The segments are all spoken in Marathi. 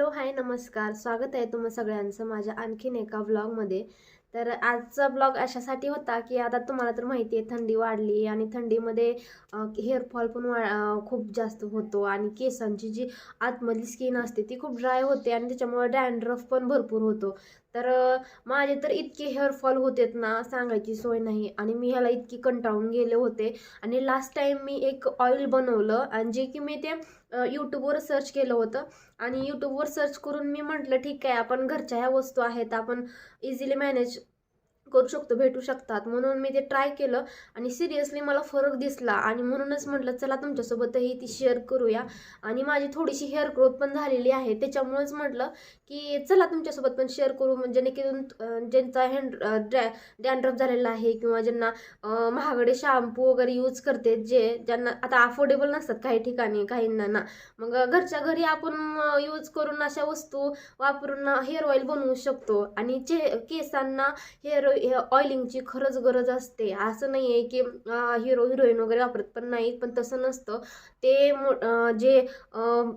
हॅलो हाय नमस्कार. स्वागत आहे तुम्हा सगळ्यांचं माझ्या आणखीन एका ब्लॉगमध्ये तर आजचा ब्लॉग अशासाठी होता की आता तुम्हाला तर माहिती आहे थंडी वाढली आणि थंडीमध्ये हेअरफॉल पण वा खूप जास्त होतो आणि केसांची जी आतमधली स्किन असते ती खूप ड्राय होते आणि त्याच्यामुळे डॅन्ड्रफ पण भरपूर होतो. तर माझे तर इतके हेअरफॉल होतेत ना सांगायची सोय नाही. आणि मी ह्याला इतकी कंटाळून गेले होते. आणि लास्ट टाईम मी एक ऑइल बनवलं आणि जे की मी ते यूट्यूबवर सर्च केलं होतं. आणि यूट्यूबवर सर्च करून मी म्हटलं ठीक आहे आपण घरच्या ह्या वस्तू आहेत आपण इझिली मॅनेज करू शकतो भेटू शकतात. म्हणून मी ते ट्राय केलं आणि सिरियसली मला फरक दिसला आणि म्हणूनच म्हटलं चला तुमच्यासोबतही ती शेअर करूया. आणि माझी थोडीशी हेअर ग्रोथ पण झालेली आहे. त्याच्यामुळेच म्हटलं की चला तुमच्यासोबत पण शेअर करू. म्हणजे जेणेकरून ज्यांचा हँड डॅन्ड्रफ झालेला आहे किंवा ज्यांना महागडे शॅम्पू वगैरे यूज करते जे ज्यांना आता अफोर्डेबल नसतात काही ठिकाणी काहींना ना. मग घरच्या घरी आपण यूज करून अशा वस्तू वापरून हेअर ऑइल बनवू शकतो. आणि चे केसांना हेअर हे ऑइलिंगची खरंच गरज असते. असं नाही आहे की हिरो हिरोईन वगैरे वापरत पण नाहीत पण तसं नसतं. ते मो जे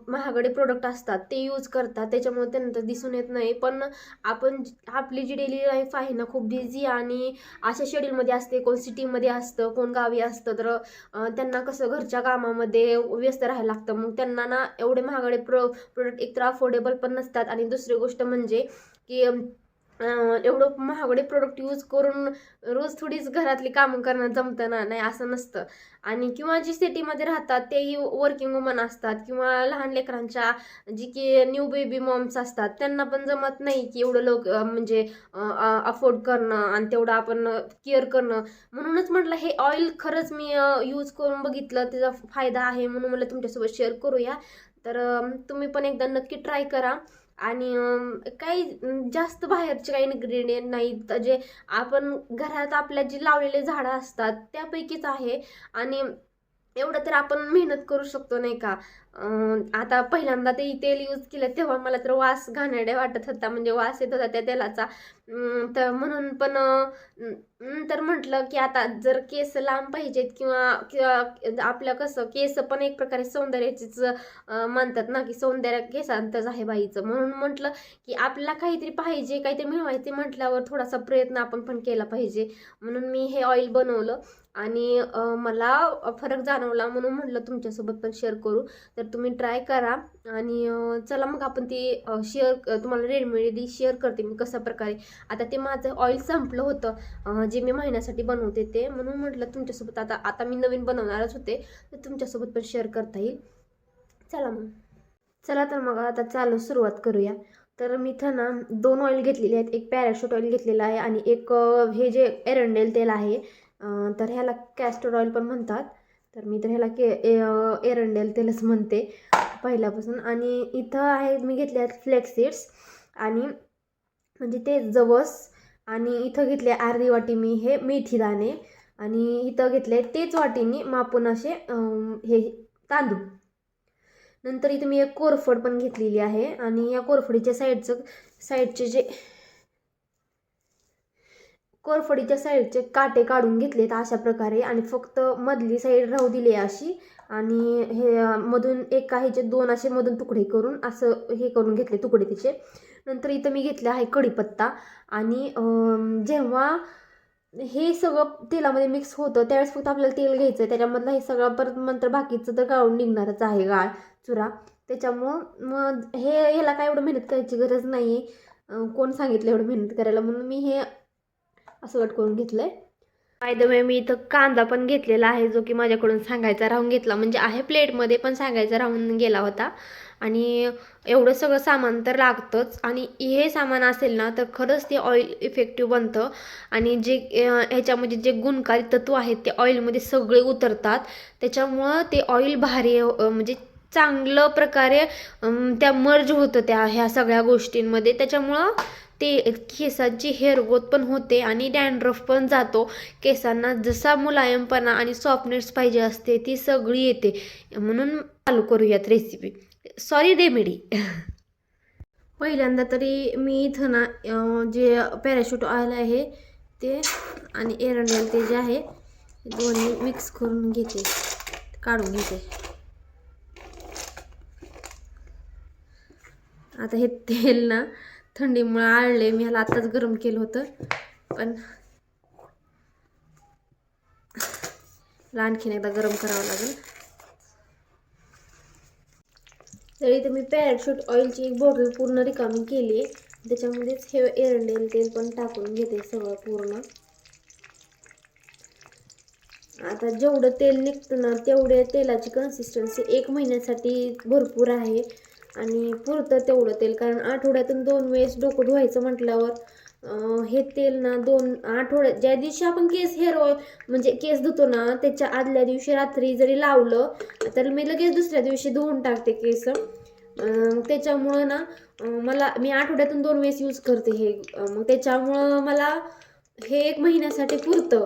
महागडे प्रोडक्ट असतात ते यूज करतात. त्याच्यामुळे त्यांना तर दिसून येत नाही. पण आपण आपली जी डेली लाईफ आहे ना खूप बिझी आणि अशा शेड्यूलमध्ये असते. कोण सिटीमध्ये असतं कोण गावी असतं तर त्यांना कसं घरच्या कामामध्ये व्यस्त राहायला लागतं. मग त्यांना ना एवढे महागडे प्रो प्रोडक्ट एकतर अफोर्डेबल पण नसतात. आणि दुसरी गोष्ट म्हणजे की एवढं महागडे प्रोडक्ट यूज करून रोज थोडीच घरातली कामं करणं जमतं ना नाही असं नसतं. आणि किंवा जी सिटीमध्ये राहतात तेही वर्किंग वुमन असतात किंवा लहान लेकरांच्या जी की न्यू बेबी मॉम्स असतात त्यांना पण जमत नाही की एवढं लोक म्हणजे अफोर्ड करणं आणि तेवढं आपण केअर करणं. म्हणूनच म्हटलं हे ऑइल खरंच मी यूज करून बघितलं त्याचा फायदा आहे म्हणून मला तुमच्यासोबत शेअर करूया. तर तुम्ही पण एकदा नक्की ट्राय करा. आणि काही जास्त बाहेरचे काही इन्ग्रेडियंट नाहीत. जे आपण घरात आपल्या जी लावलेले झाडं असतात त्यापैकीच आहे. आणि एवढं तर आपण मेहनत करू शकतो नाही का? आता पहिल्यांदा ते तेल यूज केलं तेव्हा मला तर वास घाणेरडा वाटत होता. म्हणजे वास येत होता त्या तेलाचा. तर म्हणून पण नंतर म्हटलं की आता जर केस लांब पाहिजेत किंवा किंवा आपलं कसं केस पण एक प्रकारे सौंदर्याचीच मानतात ना की सौंदर्य केसांतच आहे बाईचं. म्हणून म्हटलं की आपल्याला काहीतरी पाहिजे काहीतरी मिळवायचे म्हटल्यावर थोडासा प्रयत्न आपण पण केला पाहिजे. म्हणून मी हे ऑइल बनवलं आणि मला फरक जाणवला म्हणून म्हटलं तुमच्यासोबत पण शेअर करू. तर तुम्ही ट्राय करा आणि चला मग आपण ती शेअर तुम्हाला रेडमेडी शेअर करते मी कशा प्रकारे आता ते माझं ऑइल संपलं होतं जे मी महिन्यासाठी बनवते ते. म्हणून म्हटलं तुमच्यासोबत आता आता मी नवीन बनवणारच होते. तर तुमच्यासोबत पण शेअर करता येईल. चला मग. चला तर मग आता चालू सुरुवात करूया. तर मी इथं ना दोन ऑइल घेतलेले आहेत. एक पॅराशूट ऑइल घेतलेलं आहे आणि एक हे जे एरंडेल तेल आहे तर ह्याला कॅस्टर ऑइल पण म्हणतात. तर मी तर ह्याला के ए- एरंडेल तेलच म्हणते पहिल्यापासून. आणि इथं आहे मी घेतले आहेत फ्लेक्सिड्स आणि म्हणजे ते जवस आणि इथं घेतले अर्धी वाटी मी हे मेथी दाणे आणि इथं घेतले तेच वाटीने मापून असे हे तांदूळ. नंतर इथे मी एक कोरफड पण घेतलेली आहे आणि या कोरफडीच्या साईडचं साईडचे जे कोरफडीच्या साईडचे काटे काढून घेतलेत अशा प्रकारे आणि फक्त मधली साईड राहू दिली आहे अशी आणि हे मधून एका ह्याचे दोन असे मधून तुकडे करून असं हे करून घेतले तुकडे तिचे. नंतर इथं मी घेतला आहे कढीपत्ता. आणि जेव्हा हे सगळं तेलामध्ये मिक्स होतं त्यावेळेस फक्त आपल्याला तेल घ्यायचं आहे त्याच्यामधलं हे सगळं परत नंतर बाकीचं तर गाळून निघणारच आहे गाळ चुरा. त्याच्यामुळं मग हे ह्याला काय एवढं मेहनत करायची गरज नाही आहे कोण सांगितलं एवढं मेहनत करायला? म्हणून मी हे असं कट करून घेतलं आहे बाय द वे मी इथं कांदा पण घेतलेला आहे जो की माझ्याकडून सांगायचा राहून घेतला. म्हणजे आहे प्लेटमध्ये पण सांगायचा राहून गेला होता. आणि एवढं सगळं सामान तर लागतंच. आणि हे सामान असेल ना तर खरंच ते ऑइल इफेक्टिव्ह बनतं. आणि जे ह्याच्यामध्ये जे गुणकारी तत्व आहेत ते ऑइलमध्ये सगळे उतरतात. त्याच्यामुळं ते ऑइल भारी म्हणजे चांगलं प्रकारे त्या मर्ज होतं त्या ह्या सगळ्या गोष्टींमध्ये. त्याच्यामुळं ते केसांची हेअर ग्रोथ पण होते आणि डॅन्ड्रफ पण जातो. केसांना जसा मुलायमपणा आणि सॉफ्टनेस पाहिजे असते ती सगळी येते. म्हणून चालू करूयात रेसिपी सॉरी रेमेडी पहिल्यांदा तरी मी इथं ना जे पॅराशूट ऑइल आहे ते आणि एरंडेल ते जे आहे दोन्ही मिक्स करून घेते काढून घेते. आता हे तेल ना थंडीमुळे आळले मी ह्याला आत्ताच गरम केलं होतं पण आणखीन एकदा गरम करावं लागेल. तर इथे मी पॅराशूट ऑइलची एक बॉटल पूर्ण रिकामी केली आहे. त्याच्यामध्येच हे एरंडेल तेल पण टाकून घेते सगळं पूर्ण. आता जेवढं तेल निघतं ना तेवढ्या तेलाची कन्सिस्टन्सी एक महिन्यासाठी भरपूर आहे. आणि पुरतं तेवढं तेल कारण आठवड्यातून दोन वेळेस डोकं धुवायचं म्हटल्यावर हे तेल ना दोन आठवड्यात ज्या दिवशी आपण केस हेअर ऑइल म्हणजे केस धुतो ना त्याच्या आदल्या दिवशी रात्री जरी लावलं तर मी लगेच दुसऱ्या दिवशी धुवून टाकते केस. त्याच्यामुळं ना मला मी आठवड्यातून दोन वेळेस यूज करते हे मग त्याच्यामुळं मला हे एक महिन्यासाठी पुरतं.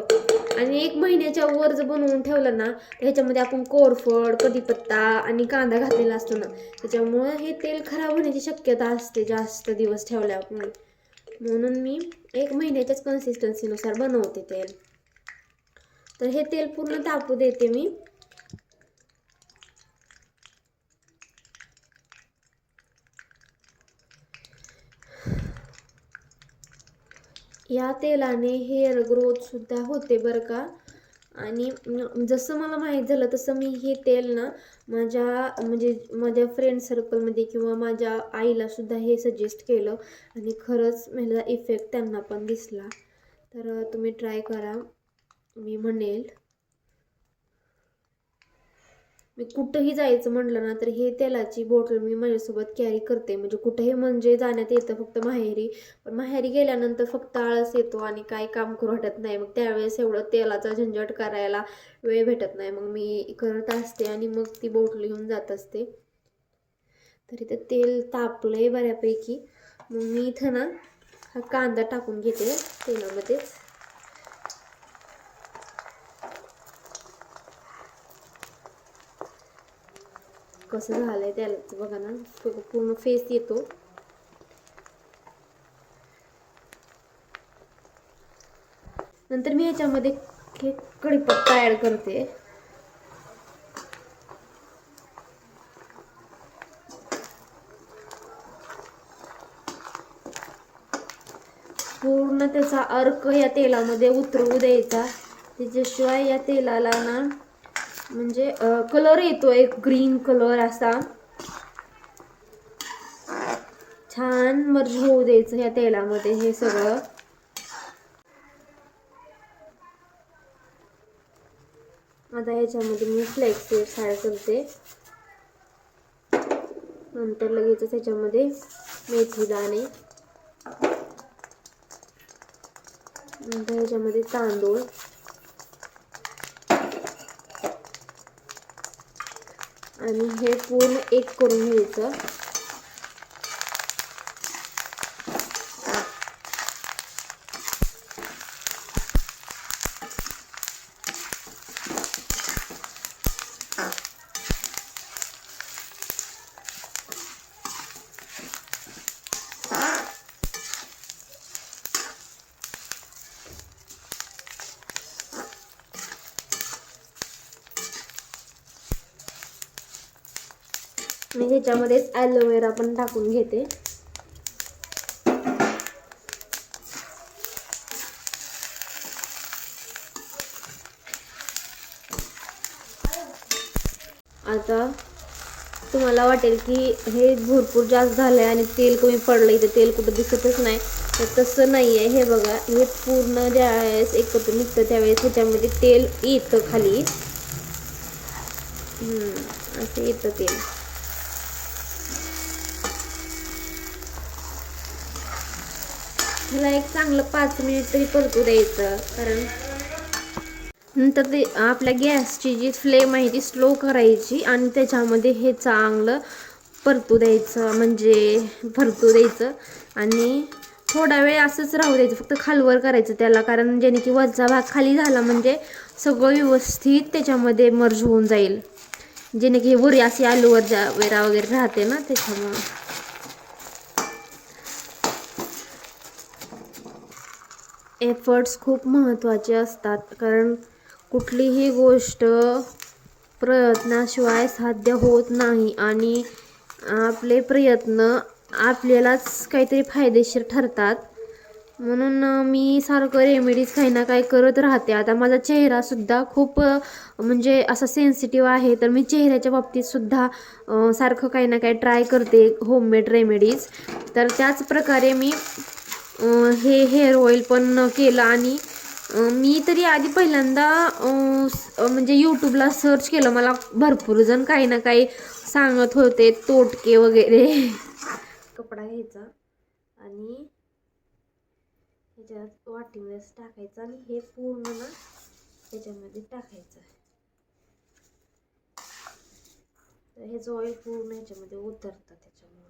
आणि एक महिन्याच्या वर जर बनवून ठेवलं ना तर ह्याच्यामध्ये आपण कोरफड कढीपत्ता आणि कांदा घातलेला असतो ना त्याच्यामुळं हे तेल खराब होण्याची शक्यता असते जास्त दिवस ठेवल्यामुळे. म्हणून मी एक महिन्याच्याच कन्सिस्टन्सीनुसार बनवते तेल. तर हे तेल पूर्ण तापू देते मी. या तेलाने हेअर ग्रोथ सुद्धा होते बरं का. आणि जसं मला माहीत झालं तसं मी हे तेल ना माझ्या म्हणजे माझ्या फ्रेंड सर्कलमध्ये किंवा माझ्या आईला सुद्धा हे सजेस्ट केलं. आणि खरंच मला इफेक्ट त्यांना पण दिसला. तर तुम्ही ट्राय करा. मी म्हणेल. मी कुठंही जायचं म्हटलं ना तर हे तेलाची बॉटल मी माझ्यासोबत कॅरी करते. म्हणजे कुठंही म्हणजे जाण्यात येतं फक्त माहेरी. पण माहेरी गेल्यानंतर फक्त आळस येतो आणि काय काम करू वाटत नाही. मग त्यावेळेस एवढं तेलाचा झंझट करायला वेळ भेटत नाही. मग मी करत असते आणि मग ती बॉटल घेऊन जात असते. तरी ते तेल तापलंय बऱ्यापैकी. मग मी इथं ना हा कांदा टाकून घेते तेलामध्येच. कसं झालंय त्यालाच बघा ना पूर्ण फेस येतो. नंतर मी ह्याच्यामध्ये हे कढीपत्ता ऍड करते. पूर्ण त्याचा अर्क या तेलामध्ये उतरवू द्यायचा. त्याच्याशिवाय या तेलाला ना म्हणजे कलर येतो एक ग्रीन कलर असा. छान मर्ज होऊ द्यायचं ह्या तेलामध्ये हे सगळं. आता ह्याच्यामध्ये मी फ्लेक्स सीड्स ॲड करते. नंतर लगेचच ह्याच्यामध्ये मेथी दाणे. नंतर ह्याच्यामध्ये तांदूळ. आणि हे पूर्ण एक करून घ्यायचं. मी ह्याच्यामध्येच ॲलोवेरा पण टाकून घेते. आता तुम्हाला वाटेल की हे भरपूर जास्त झालं आहे आणि तेल कमी पडलं इथं तेल कुठं दिसतच नाही. तर तसं नाही आहे हे बघा हे पूर्ण ज्यावेळेस एकत्र निघतं त्यावेळेस ह्याच्यामध्ये तेल येतं खाली. हम्म, असं येतं तेल. ह्याला एक चांगलं पाच मिनिट तरी परतू द्यायचं कारण नंतर ते आपल्या गॅसची जी फ्लेम आहे ती स्लो करायची आणि त्याच्यामध्ये हे चांगलं परतू द्यायचं म्हणजे भरतू द्यायचं आणि थोडा वेळ असंच राहू द्यायचं फक्त खालवर करायचं त्याला कारण ज्याने की वरचा भाग खाली झाला म्हणजे सगळं व्यवस्थित त्याच्यामध्ये मर्ज होऊन जाईल. जेणे की वरी अशी आलूवर जा वेरा वगैरे राहते ना त्याच्यामुळं. एफर्ट्स खूप महत्त्वाचे असतात. कारण कुठलीही गोष्ट प्रयत्नाशिवाय साध्य होत नाही आणि आपले प्रयत्न आपल्यालाच काहीतरी फायदेशीर ठरतात. म्हणून मी सारखं रेमेडीज काही ना काही करत राहते. आता माझा चेहरासुद्धा खूप म्हणजे असा सेन्सिटिव्ह आहे. तर मी चेहऱ्याच्या बाबतीतसुद्धा सारखं काही ना काही ट्राय करते होममेड रेमेडीज तर त्याच प्रकारे मी हे हेअर ऑइल पण केलं आणि मी तरी आधी पहिल्यांदा म्हणजे यूट्यूबला सर्च केलं. मला भरपूर जण काही ना काही सांगत होते तोटके वगैरे. कपडा घ्यायचा आणि ह्याच्यात वाटीमध्ये टाकायचं आणि हे पूर्ण ना ह्याच्यामध्ये टाकायचं. तर हे जो ऑइल पूर्ण ह्याच्यामध्ये उतरतं त्याच्यामुळे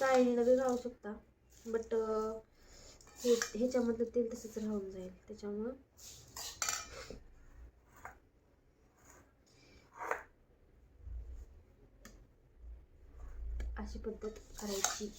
चाळणीला बी राहू शकता. बट हे ह्याच्यामधलं तेल तसंच राहून जाईल. त्याच्यामुळं अशी पद्धत करायची.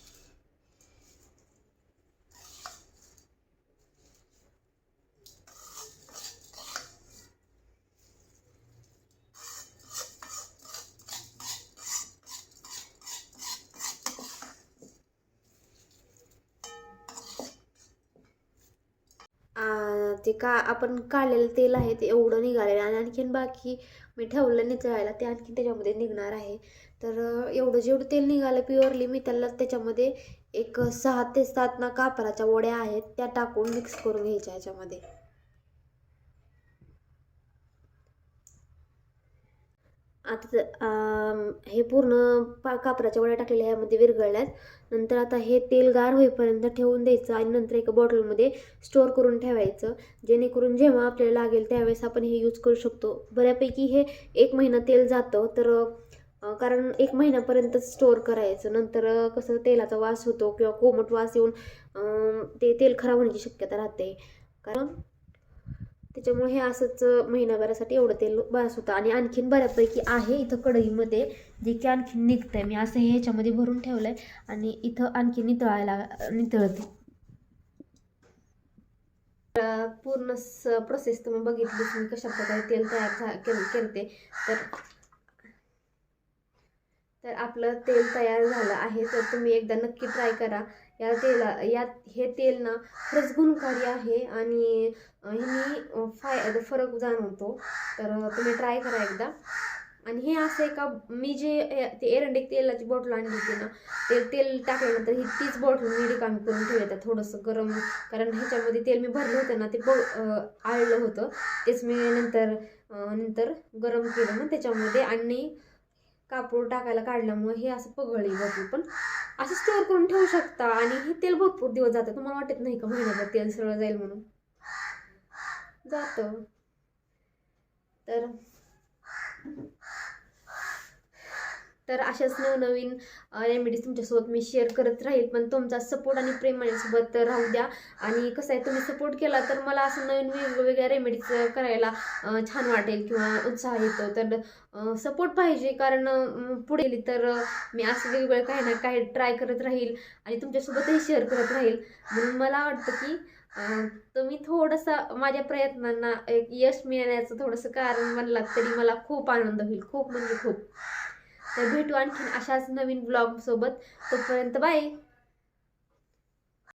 ते का आपण काढलेलं तेल आहे ते एवढं निघालेलं आणि आणखीन बाकी मी ठेवलं निचळायला ते आणखीन त्याच्यामध्ये निघणार आहे. तर एवढं जेवढं तेल निघालं प्युअरली मी त्याला त्याच्यामध्ये एक सहा ते सात ना कापराच्या वड्या आहेत त्या टाकून मिक्स करून घ्यायच्या ह्याच्यामध्ये आता हे पूर्ण पा कापराच्या वड्या टाकलेल्या ह्यामध्ये विरघळल्यात. नंतर आता हे तेल गार होईपर्यंत ठेवून द्यायचं आणि नंतर एका बॉटलमध्ये स्टोअर करून ठेवायचं. जेणेकरून जेव्हा आपल्याला लागेल त्यावेळेस आपण हे यूज करू शकतो. बऱ्यापैकी हे एक महिना तेल जातं तर कारण एक महिन्यापर्यंत स्टोअर करायचं. नंतर कसं तेलाचा वास होतो किंवा कोमट वास येऊन ते तेल खराब होण्याची शक्यता राहते. कारण त्याच्यामुळे हे असंच महिनाभरासाठी एवढं तेल बस होतं. आणि आणखीन बऱ्यापैकी आहे इथं कढईमध्ये जे की आणखीन आहे मी असं हे ह्याच्यामध्ये भरून ठेवलं आहे आणि इथं आणखी नितळायला नितळते. पूर्ण प्रोसेस तुम्ही बघितली मी कशा प्रकारे तेल तयार झा केलं ते तर तर आपलं तेल तयार झालं आहे तर तुम्ही एकदा नक्की ट्राय करा. या तेला यात हे तेल ना खरंच गुणकारी आहे आणि ह्यानी फाय फरक जाणवतो. तर तुम्ही ट्राय करा एकदा. आणि हे असं आहे का मी जे ते एरंडिक तेलाची बॉटल आणली होती ना ते तेल टाकल्यानंतर ही तीच बॉटल मी रिकामी करून ठेवली त्या थोडंसं गरम कारण ह्याच्यामध्ये तेल मी भरलं होतं ना ते ब आळलं होतं. तेच मी नंतर नंतर गरम केलं ना त्याच्यामध्ये आणि कापूर टाकायला काढल्यामुळे हे असं पगळी बॉटल पण असं स्टोअर करून ठेवू शकता आणि हे तेल भरपूर दिवस जातं. तुम्हाला वाटत नाही का महिन्याभर तेल सगळं जाईल म्हणून? जातं. तर तर अशाच नवनवीन रेमेडीज तुमच्यासोबत मी शेअर करत राहील. पण तुमचा सपोर्ट आणि प्रेम माझ्यासोबत राहू द्या. आणि कसं आहे तुम्ही सपोर्ट केला तर मला असं नवीन वेगवेगळ्या रेमेडीज करायला छान वाटेल किंवा उत्साह येतो. तर सपोर्ट पाहिजे. कारण पुढे गेली तर मी असं वेगवेगळं काही ना काही ट्राय करत राहील आणि तुमच्यासोबतही शेअर करत राहील. म्हणून मला वाटतं की तुम्ही थोडंसं माझ्या प्रयत्नांना एक यश मिळण्याचं थोडंसं कारण बनलात तरी मला खूप आनंद होईल. खूप म्हणजे खूप. तर भेटू आणखीन अशाच नवीन ब्लॉग सोबत. तोपर्यंत बाय